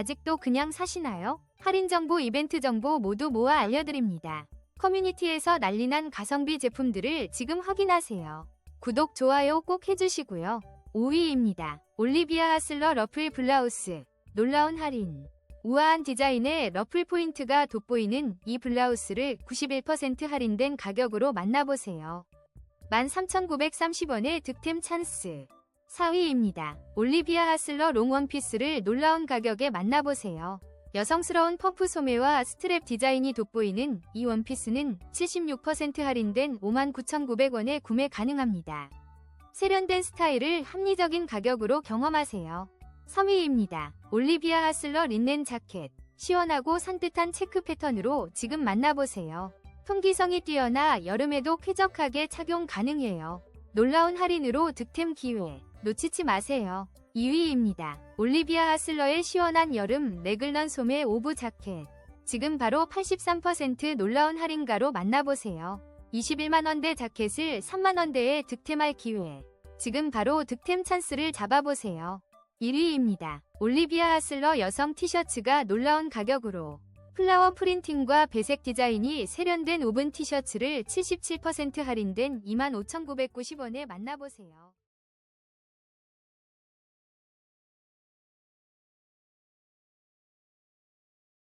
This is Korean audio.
아직도 그냥 사시나요? 할인 정보, 이벤트 정보 모두 모아 알려드립니다. 커뮤니티에서 난리난 가성비 제품들을 지금 확인하세요. 구독, 좋아요 꼭 해주시고요. 5위입니다. 올리비아 하슬러 러플 블라우스. 놀라운 할인. 우아한 디자인의 러플 포인트가 돋보이는 이 블라우스를 91% 할인된 가격으로 만나보세요. 13,930원의 득템 찬스. 4위입니다. 올리비아 하슬러 롱 원피스를 놀라운 가격에 만나보세요. 여성스러운 퍼프 소매와 스트랩 디자인이 돋보이는 이 원피스는 76% 할인된 59,900원에 구매 가능합니다. 세련된 스타일을 합리적인 가격으로 경험하세요. 3위입니다. 올리비아 하슬러 린넨 자켓. 시원하고 산뜻한 체크 패턴으로 지금 만나보세요. 통기성이 뛰어나 여름에도 쾌적하게 착용 가능해요. 놀라운 할인으로 득템 기회. 놓치지 마세요. 2위입니다. 올리비아 하슬러의 시원한 여름 레글런 소매 오브 자켓. 지금 바로 83% 놀라운 할인가로 만나보세요. 21만원대 자켓을 3만원대에 득템할 기회. 지금 바로 득템 찬스를 잡아보세요. 1위입니다. 올리비아 하슬러 여성 티셔츠가 놀라운 가격으로 플라워 프린팅과 배색 디자인이 세련된 오븐 티셔츠를 77% 할인된 25,990원에 만나보세요.